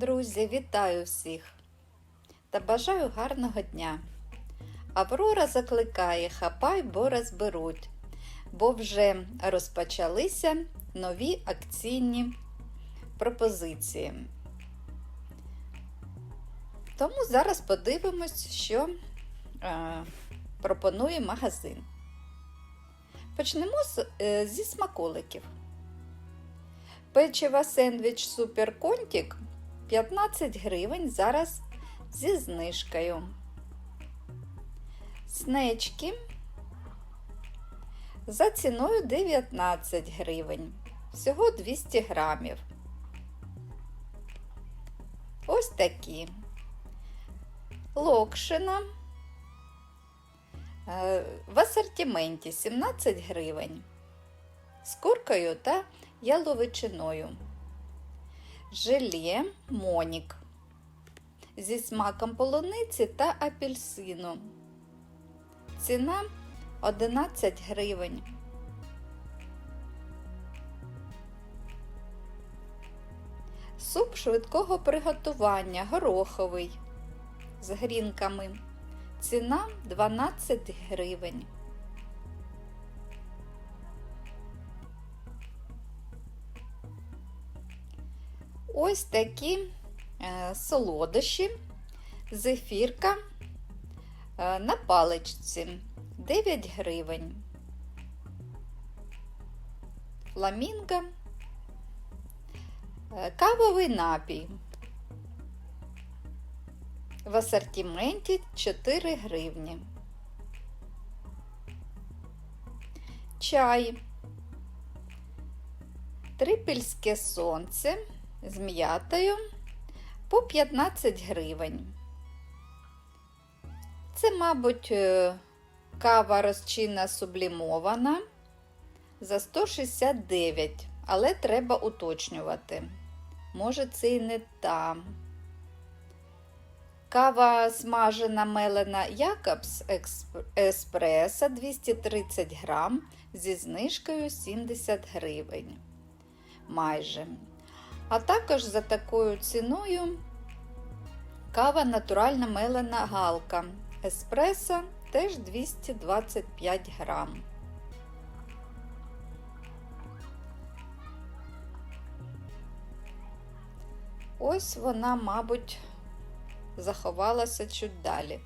Друзі, вітаю всіх та бажаю гарного дня. Аврора закликає хапай, бо розберуть, бо вже розпочалися нові акційні пропозиції. Тому зараз подивимось, що е, пропонує магазин. Почнемо з, е, зі смаколиків. Печива сендвіч Супер Контік 15 гривень зараз зі знижкою. Снечки за ціною 19 гривень. Всього 200 грамів. Ось такі. Локшина е, в асортименті 17 гривень. З куркою та яловичиною. Желе Монік зі смаком полуниці та апельсину. Ціна 11 гривень. Суп швидкого приготування гороховий з грінками. Ціна 12 гривень. Ось такі е, солодощі, зефірка е, на паличці 9 гривень. Фламінго, е, кавовий напій. В асортименті 4 гривні. Чай. Трипільське сонце з м'ятою по 15 гривень. Це, мабуть, е, кава розчинна сублімована за 169, але треба уточнювати. Може, це і не та. Кава смажена мелена Якобс Еспресо 230 грам зі знижкою 70 гривень. Майже. А також за такою ціною кава натуральна мелена галка. Еспресо теж 225 грам. Ось вона, мабуть, заховалася чуть далі.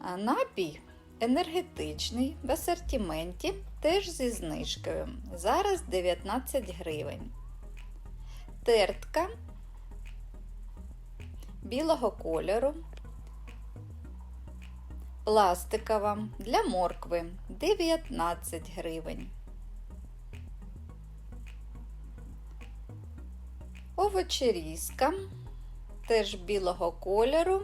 А напій енергетичний в асортименті теж зі знижкою. Зараз 19 гривень. Тертка білого кольору. Пластикова для моркви 19 гривень. Овочерізка теж білого кольору.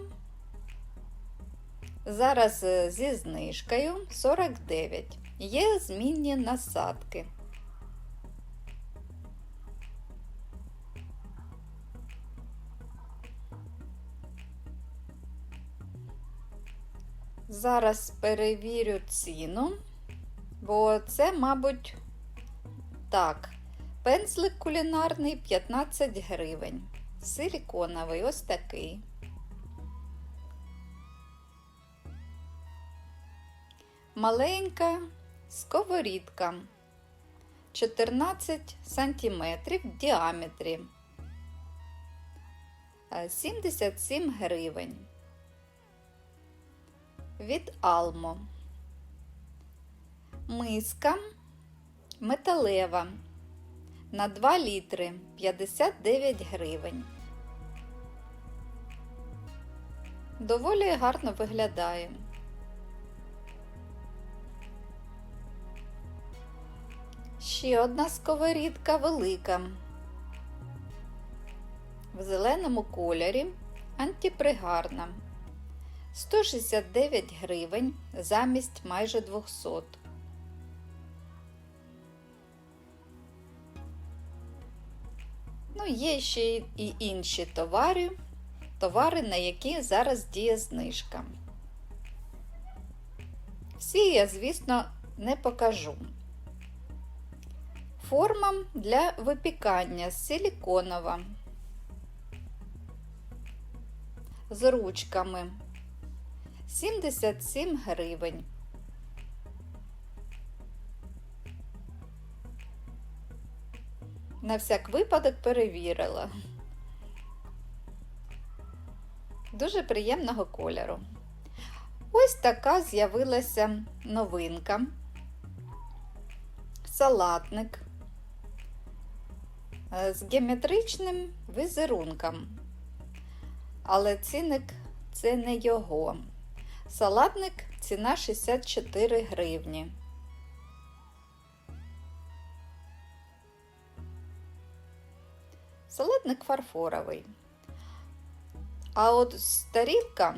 Зараз е, зі знижкою 49. Є змінні насадки. Зараз перевірю ціну, бо це, мабуть, так, пензлик кулінарний 15 гривень. Силіконовий ось такий. Маленька сковорідка 14 см в діаметрі 77 гривень. Від Алмо. Миска металева на 2 літри 59 гривень. Доволі гарно виглядає. Ще одна сковорідка велика. В зеленому кольорі антипригарна. 169 гривень замість майже 200. Ну, є ще і інші товари, товари, на які зараз діє знижка. Всі я, звісно, не покажу. Форма для випікання з силіконова. З ручками 77 гривень. На всяк випадок перевірила. Дуже приємного кольору. Ось така з'явилася новинка. Салатник з геометричним візерунком. Але цінник це не його. Салатник ціна 64 гривні. Салатник фарфоровий. А от тарілка,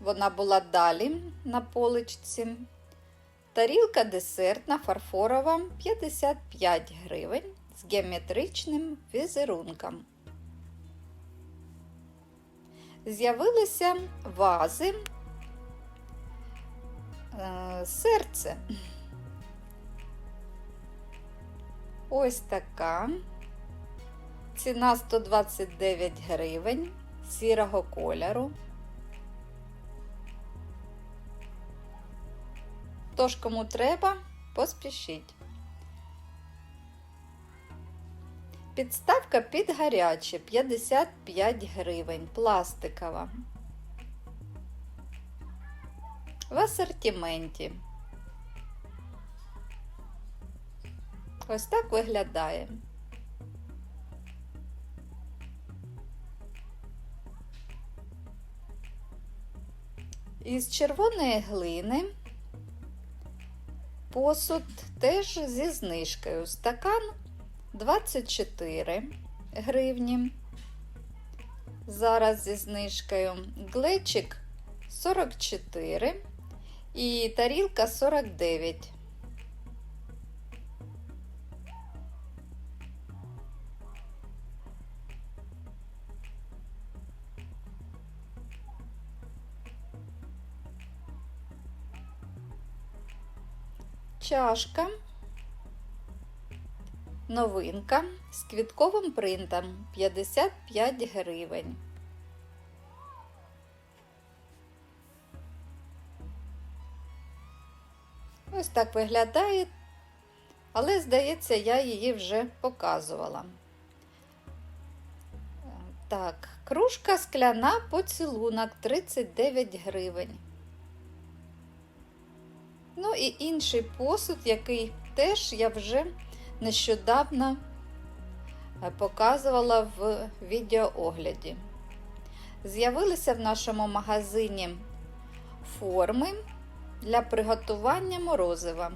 вона була далі на поличці. Тарілка десертна фарфорова 55 гривень з геометричним візерунком. З'явилися вази е, серце. Ось така. Ціна 129 гривень сірого кольору. Тож, кому треба, поспішіть. Підставка під гаряче 55 гривень, пластикова. В асортименті. Ось так виглядає. Із червоної глини посуд теж зі знижкою. Стакан 24 гривні. Зараз зі знижкою. Глечик 44 і тарілка 49. Чашка. Новинка з квітковим принтом 55 гривень. Ось так виглядає, але, здається, я її вже показувала. Так, кружка скляна поцілунок 39 гривень. Ну і інший посуд, який теж я вже нещодавно е, показувала в відеоогляді. З'явилися в нашому магазині форми для приготування морозива.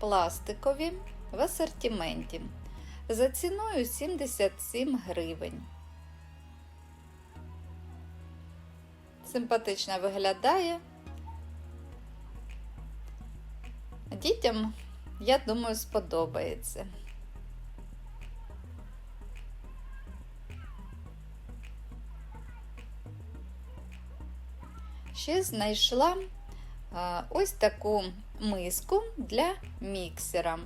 Пластикові в асортименті за ціною 77 гривень. Симпатично виглядає. Дітям, я думаю, сподобається. Ще знайшла ось таку миску для міксера.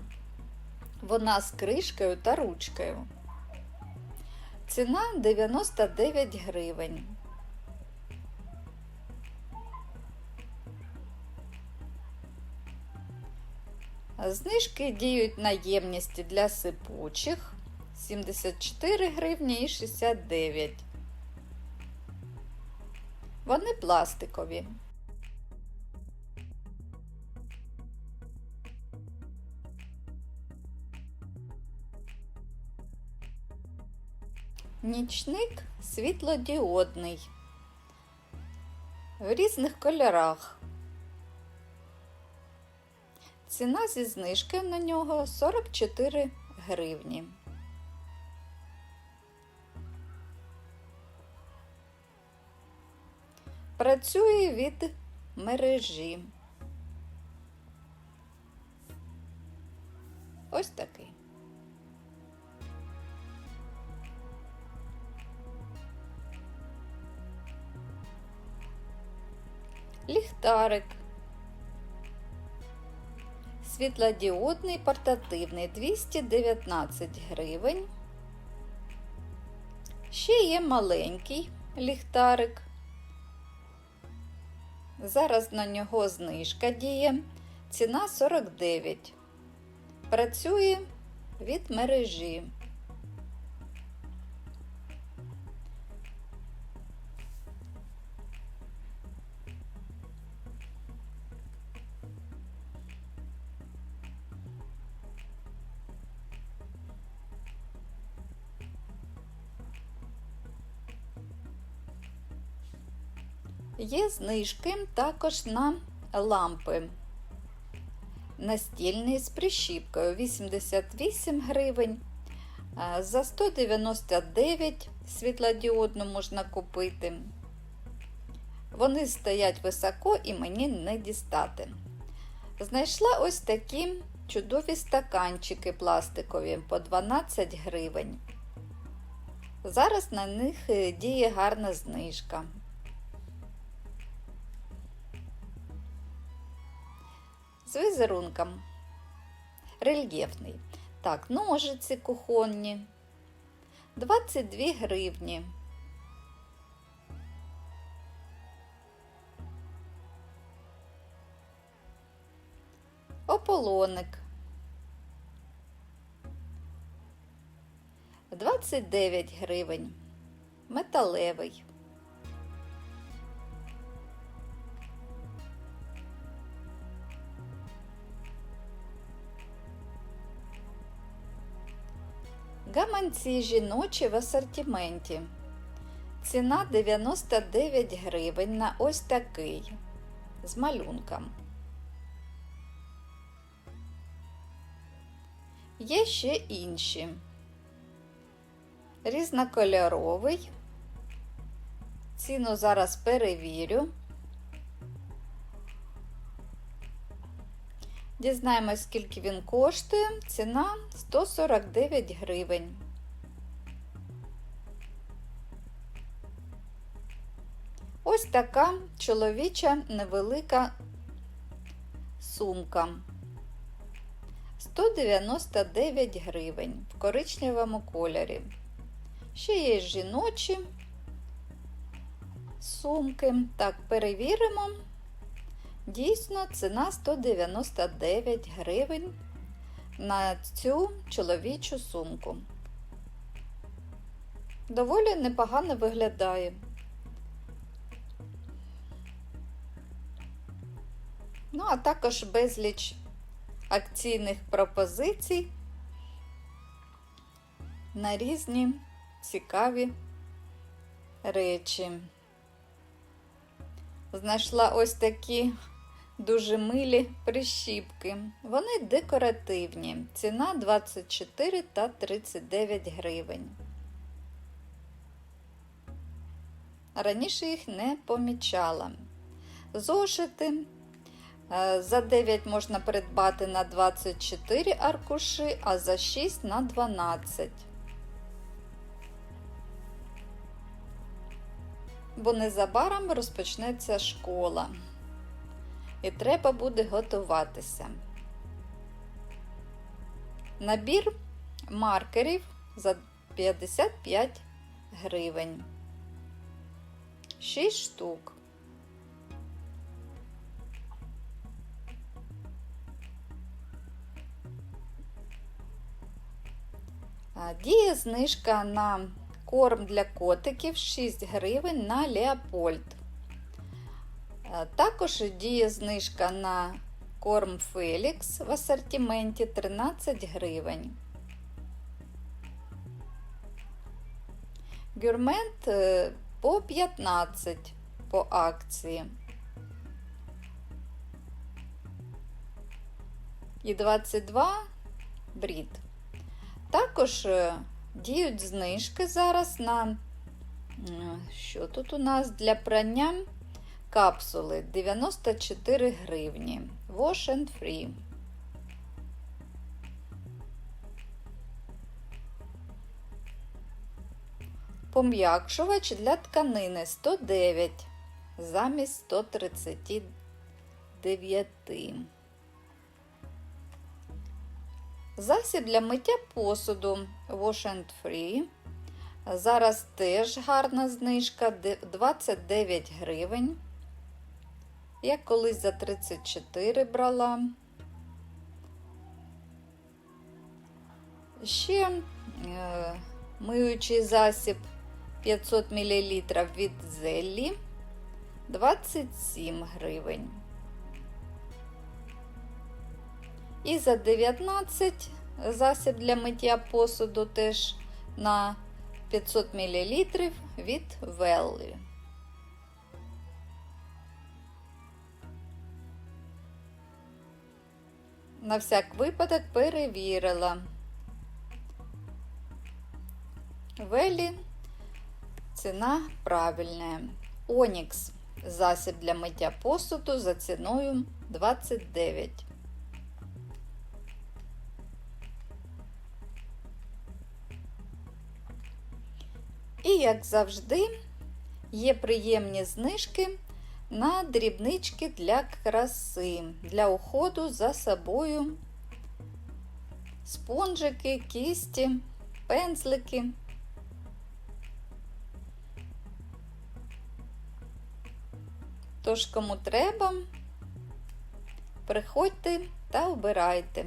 Вона з кришкою та ручкою. Ціна 99 гривень. Знижки діють на ємності для сипучих 74 гривні і 69. Вони пластикові. Нічник світлодіодний в різних кольорах. Ціна зі знижки на нього 44 гривні. Працює від мережі. Ось такий. Ліхтарик Світлодіодний портативний 219 гривень. Ще є маленький ліхтарик. Зараз на нього знижка діє. Ціна 49. Працює від мережі. Є знижки також на лампи. Настільний з прищіпкою 88 гривень. За 199 світлодіодну можна купити. Вони стоять високо і мені не дістати. Знайшла ось такі чудові стаканчики пластикові по 12 гривень. Зараз на них е, діє гарна знижка. З візерунком. Рельєфний. Так, ножиці кухонні. 22 гривні. Ополоник. 29 гривень. Металевий. Гаманці жіночі в асортименті. Ціна 99 гривень на ось такий з малюнком. Є ще інші. Різнокольоровий. Ціну зараз перевірю. Дізнаємось, скільки він коштує. Ціна 149 гривень. Ось така чоловіча невелика сумка. 199 гривень в коричневому кольорі. Ще є жіночі сумки. Так, перевіримо. Дійсно, ціна 199 гривень на цю чоловічу сумку. Доволі непогано виглядає. Ну, а також безліч акційних пропозицій на різні цікаві речі. Знайшла ось такі дуже милі прищіпки. Вони декоративні. Ціна 24 та 39 гривень. Раніше їх не помічала. Зошити. е, За 9 можна придбати на 24 аркуші, а за 6 на 12. Бо незабаром розпочнеться школа і треба буде готуватися. Набір маркерів за 55 гривень. 6 штук. Діє знижка на корм для котиків 6 гривень на Леопольд. Е, також діє знижка на корм Фелікс в асортименті 13 гривень. Гюрмент е, по 15 по акції. І 22 брід. Також е, діють знижки зараз на що тут у нас для прання капсули 94 гривні. Wash and Free. Пом'якшувач для тканини 109 замість 139. Засіб для миття посуду Wash and Free. Зараз теж гарна знижка 29 гривень. Я колись за 34 брала. Ще е, миючий засіб 500 мл від Зеллі 27 гривень. І за 19 засіб для миття посуду теж на 500 мл від Веллі. На всяк випадок перевірила. Велі ціна правильна. Онікс засіб для миття посуду за ціною 29. І, як завжди, є приємні знижки на дрібнички для краси, для уходу за собою, спонжики, кісті, пензлики. Тож, кому треба, приходьте та обирайте.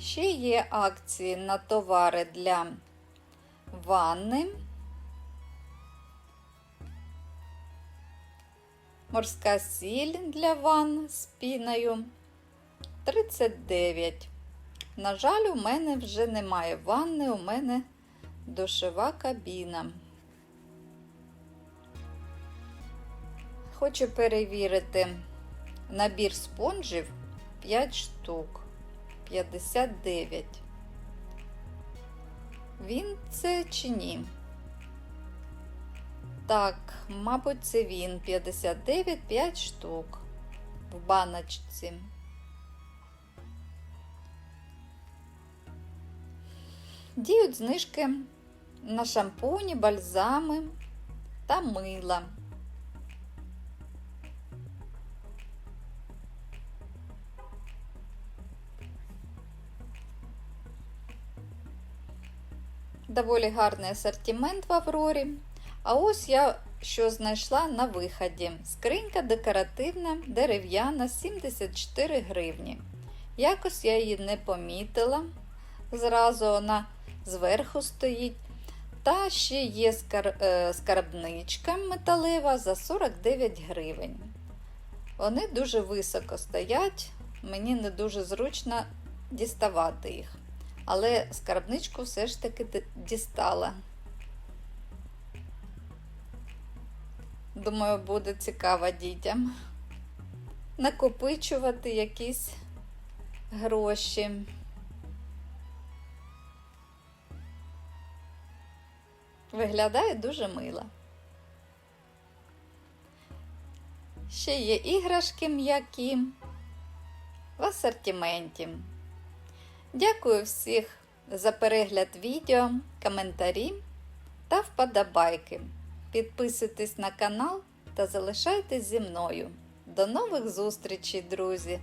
Ще є акції на товари для ванни. Морська сіль для ванн з піною 39. На жаль, у мене вже немає ванни, у мене душова кабіна. Хочу перевірити набір спонжів 5 штук. 59. Він це чи ні? Так, мабуть, це він 59 5 штук в баночці. Діють знижки на шампуні, бальзами та мила. Доволі гарний асортимент в Аврорі. А ось я що знайшла на виході. Скринька декоративна, дерев'яна 74 гривні. Якось я її не помітила. Зразу вона зверху стоїть. Та ще є скарбничка металева за 49 гривень. Вони дуже високо стоять, мені не дуже зручно діставати їх але скарбничку все ж таки дістала. Думаю, буде цікаво дітям накопичувати якісь гроші. Виглядає дуже мило. Ще є іграшки м'які в асортименті. Дякую всіх за перегляд відео, коментарі та вподобайки. Підписуйтесь на канал та залишайтесь зі мною. До нових зустрічей, друзі!